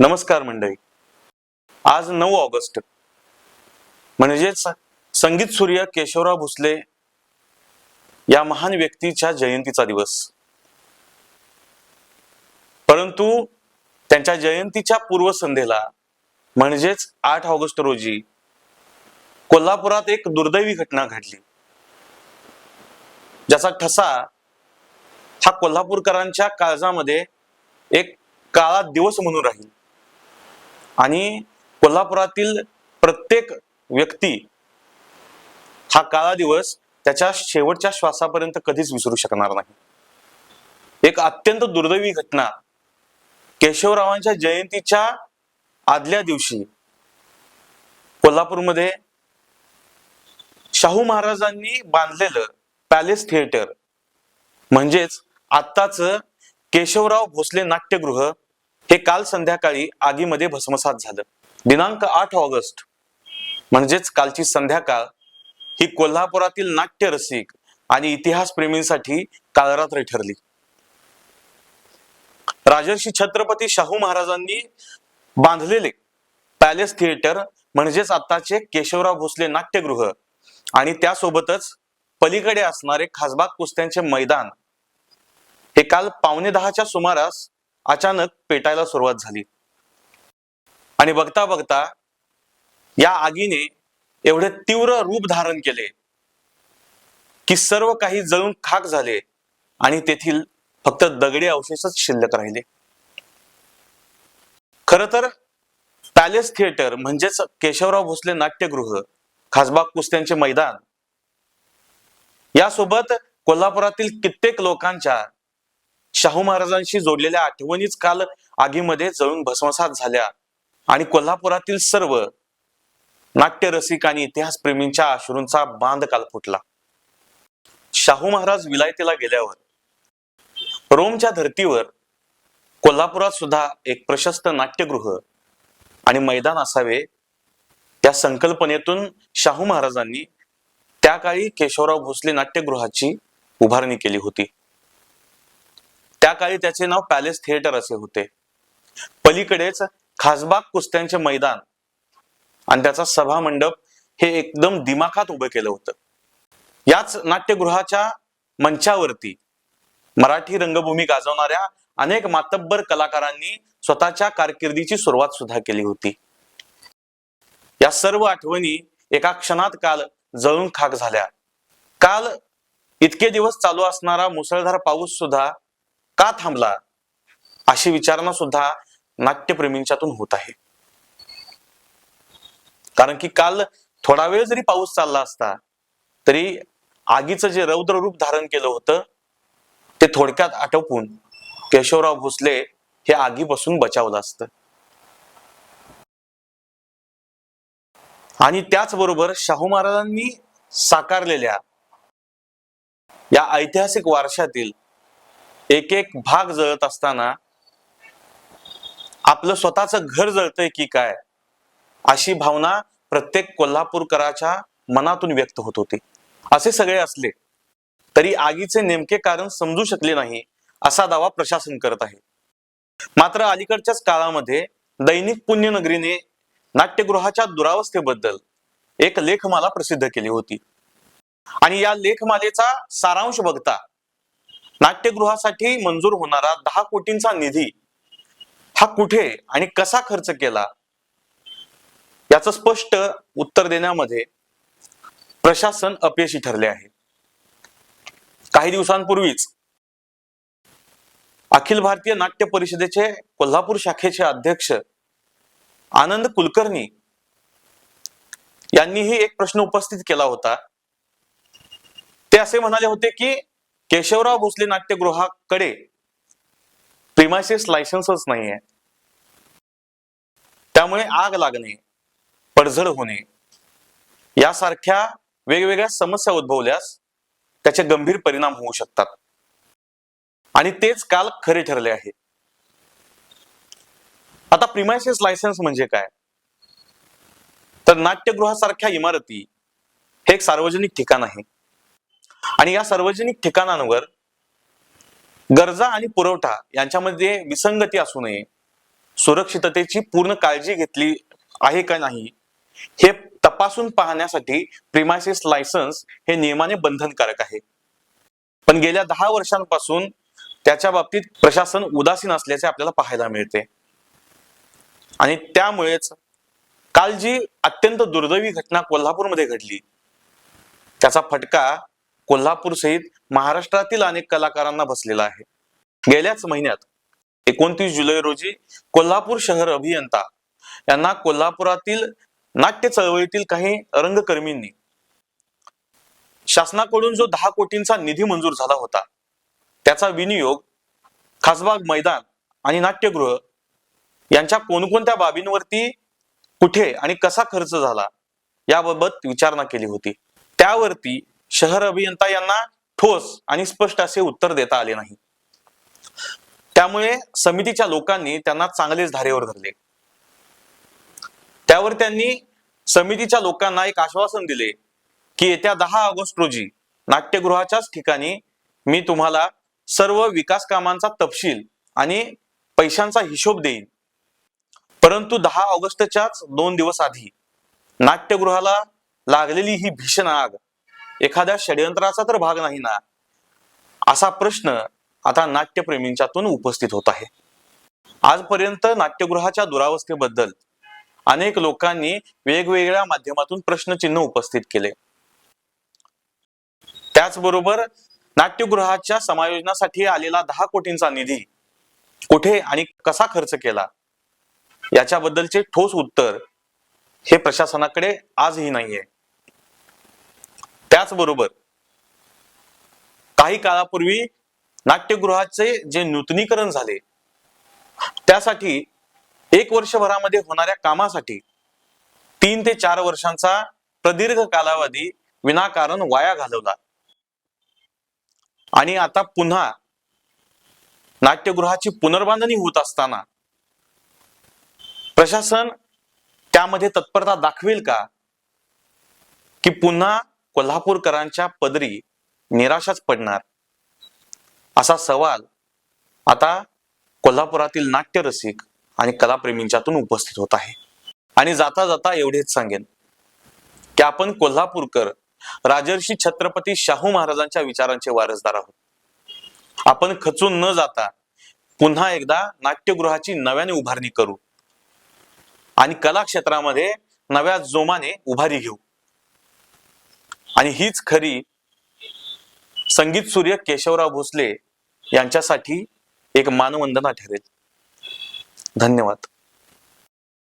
नमस्कार मंडळी. आज नऊ ऑगस्ट. म्हणजेच संगीत सूर्य केशवराव भोसले या महान व्यक्तीच्या जयंतीचा दिवस. परंतु त्यांच्या जयंतीच्या पूर्वसंध्येला म्हणजेच आठ ऑगस्ट रोजी कोल्हापुरात एक दुर्दैवी घटना घडली. ज्याचा ठसा हा कोल्हापूरकरांच्या काळजामध्ये एक काळा दिवस म्हणून राहील. आणि कोल्हापुरातील प्रत्येक व्यक्ती हा काळा दिवस त्याच्या शेवटच्या श्वासापर्यंत कधीच विसरू शकणार नाही. एक अत्यंत दुर्दैवी घटना केशवरावांच्या जयंतीच्या आदल्या दिवशी कोल्हापूरमध्ये शाहू महाराजांनी बांधलेलं पॅलेस थिएटर म्हणजेच आत्ताच केशवराव भोसले नाट्यगृह हे काल संध्याकाळी आगीमध्ये भस्मसात झालं. दिनांक आठ ऑगस्ट म्हणजेच कालची संध्याकाळ ही कोल्हापुरातील नाट्य रसिक आणि इतिहास प्रेमींसाठी ठरली. राजर्षी छत्रपती शाहू महाराजांनी बांधलेले पॅलेस थिएटर म्हणजेच आत्ताचे केशवराव भोसले नाट्यगृह आणि त्यासोबतच पलीकडे असणारे खासबाग कुस्त्यांचे मैदान हे काल पावणे दहाच्या सुमारास अचानक पेटायला सुरुवात झाली. आणि बघता बघता या आगीने एवढे तीव्र रूप धारण केले की सर्व काही जळून खाक झाले आणि तेथील फक्त दगडी अवशेषच शिल्लक राहिले. खर तर पॅलेस थिएटर म्हणजेच केशवराव भोसले नाट्यगृह खासबाग कुस्त्यांचे मैदान यासोबत कोल्हापुरातील कित्येक लोकांच्या शाहू महाराजांशी जोडलेल्या आठवणीच काल आगीमध्ये जळून भस्मसात झाल्या. आणि कोल्हापुरातील सर्व नाट्य रसिक आणि इतिहासप्रेमींच्या अश्रूंचा बांध काल फुटला. शाहू महाराज विलायतीला गेल्यावर रोमच्या धर्तीवर कोल्हापुरात सुद्धा एक प्रशस्त नाट्यगृह आणि मैदान असावे या संकल्पनेतून शाहू महाराजांनी त्या काळी केशवराव भोसले नाट्यगृहाची उभारणी केली होती. त्या काळी त्याचे नाव पॅलेस थिएटर असे होते. पलीकडेच खासबाग कुस्त्यांचे मैदान आणि त्याचा सभा मंडप हे एकदम दिमाखात उभं केलं होतं. याच नाट्यगृहाच्या मंचावरती मराठी रंगभूमी गाजवणाऱ्या अनेक मातब्बर कलाकारांनी स्वतःच्या कारकिर्दीची सुरुवात सुद्धा केली होती. या सर्व आठवणी एका क्षणात काल जळून खाक झाल्या. काल इतके दिवस चालू असणारा मुसळधार पाऊस सुद्धा का थांबला? अशी विचारणा सुद्धा नाट्यप्रेमींच्यातून होत आहे. कारण की काल थोडा वेळ जरी पाऊस चालला असता तरी आगीचं जे रौद्र रूप धारण केलं होतं ते थोडक्यात आटोपून केशवराव भोसले हे आगीपासून बचावलं असतं. आणि त्याचबरोबर शाहू महाराजांनी साकारलेल्या या ऐतिहासिक वारशातील एक एक भाग जळत असताना आपलं स्वतःच घर जळतंय की काय अशी भावना प्रत्येक कोल्हापूरकराच्या मनातून व्यक्त होत होती. असे सगळे असले तरी आगीचे नेमके कारण समजू शकले नाही असा दावा प्रशासन करत आहे. मात्र अलीकडच्याच काळामध्ये दैनिक पुण्यनगरीने नाट्यगृहाच्या दुरावस्थेबद्दल एक लेखमाला प्रसिद्ध केली होती. आणि या लेखमालेचा सारांश बघता नाट्यगृहासाठी मंजूर होणारा दहा कोटींचा निधी हा कुठे आणि कसा खर्च केला? याचं स्पष्ट उत्तर देण्यामध्ये प्रशासन अपयशी ठरले आहे. काही दिवसांपूर्वीच अखिल भारतीय नाट्य परिषदेचे कोल्हापूर शाखेचे अध्यक्ष आनंद कुलकर्णी यांनीही एक प्रश्न उपस्थित केला होता. ते असे म्हणाले होते की केशवराव भोसले नाट्यगृहाकडे प्रिमायसेस लायसन्सच नाहीये. त्यामुळे आग लागणे पडझड होणे यासारख्या वेगवेगळ्या समस्या उद्भवल्यास त्याचे गंभीर परिणाम होऊ शकतात. आणि तेच काल खरे ठरले आहे. आता प्रिमायसेस लायसन्स म्हणजे काय? तर नाट्यगृहासारख्या इमारती हे एक सार्वजनिक ठिकाण आहे. आणि या सार्वजनिक ठिकाणांवर गरजा आणि पुरवठा यांच्यामध्ये विसंगती असू नये. सुरक्षिततेची पूर्ण काळजी घेतली आहे का नाही हे तपासून पाहण्यासाठी प्रिमायसिस लायसन्स हे नियमाने बंधनकारक आहे. पण गेल्या दहा वर्षांपासून त्याच्या बाबतीत प्रशासन उदासीन असल्याचे आपल्याला पाहायला मिळते. आणि त्यामुळेच काल जी अत्यंत दुर्दैवी घटना कोल्हापूरमध्ये घडली त्याचा फटका कोल्हापूर सहित महाराष्ट्रातील अनेक कलाकारांना बसलेला आहे. गेल्याच महिन्यात एकोणतीस जुलै रोजी कोल्हापूर शहर अभियंता यांना कोल्हापुरातील नाट्य चळवळीतील काही रंगकर्मींनी शासनाकडून जो दहा कोटींचा निधी मंजूर झाला होता त्याचा विनियोग खासबाग मैदान आणि नाट्यगृह यांच्या कोणकोणत्या बाबींवरती कुठे आणि कसा खर्च झाला याबाबत विचारणा केली होती. त्यावरती शहर अभियंता यांना ठोस आणि स्पष्ट असे उत्तर देता आले नाही. त्यामुळे समितीच्या लोकांनी त्यांना चांगलेच धारेवर धरले. त्यावर त्यांनी समितीच्या लोकांना एक आश्वासन दिले की येत्या दहा ऑगस्ट रोजी नाट्यगृहाच्याच ठिकाणी मी तुम्हाला सर्व विकास कामांचा तपशील आणि पैशांचा हिशोब देईन. परंतु दहा ऑगस्टच्याच दोन दिवस आधी नाट्यगृहाला लागलेली ही भीषण आग एखाद्या षडयंत्राचा तर भाग नाही ना? असा प्रश्न आता नाट्यप्रेमींच्यातून उपस्थित होत आहे. आजपर्यंत नाट्यगृहाच्या दुरावस्थेबद्दल अनेक लोकांनी वेगवेगळ्या माध्यमातून प्रश्नचिन्ह उपस्थित केले. त्याचबरोबर नाट्यगृहाच्या समायोजनासाठी आलेला दहा कोटींचा निधी कुठे आणि कसा खर्च केला? याच्याबद्दलचे ठोस उत्तर हे प्रशासनाकडे आजही नाहीये. त्याचबरोबर काही काळापूर्वी नाट्यगृहाचे जे नूतनीकरण झाले त्यासाठी एक वर्षभरामध्ये होणाऱ्या कामासाठी तीन ते चार वर्षांचा प्रदीर्घ कालावधी विनाकारण वाया घालवला. आणि आता पुन्हा नाट्यगृहाची पुनर्बांधणी होत असताना प्रशासन त्यामध्ये तत्परता दाखवेल का? की पुन्हा कोल्हापूरकरांच्या पदरी निराशाच पडणार. असा सवाल आता कोल्हापुरातील नाट्यरसिक आणि कलाप्रेमींच्यातून उपस्थित होत आहे. आणि जाता जाता एवढेच सांगेन की आपण कोल्हापूरकर राजर्षी छत्रपती शाहू महाराजांच्या विचारांचे वारसदार आहोत. आपण खचून न जाता पुन्हा एकदा नाट्यगृहाची नव्याने उभारणी करू. आणि कला क्षेत्रामध्ये नव्या जोमाने उभारी घेऊ. आणि हीच खरी संगीत सूर्य केशवराव भोसले यांच्यासाठी एक मानवंदना ठरेल. धन्यवाद.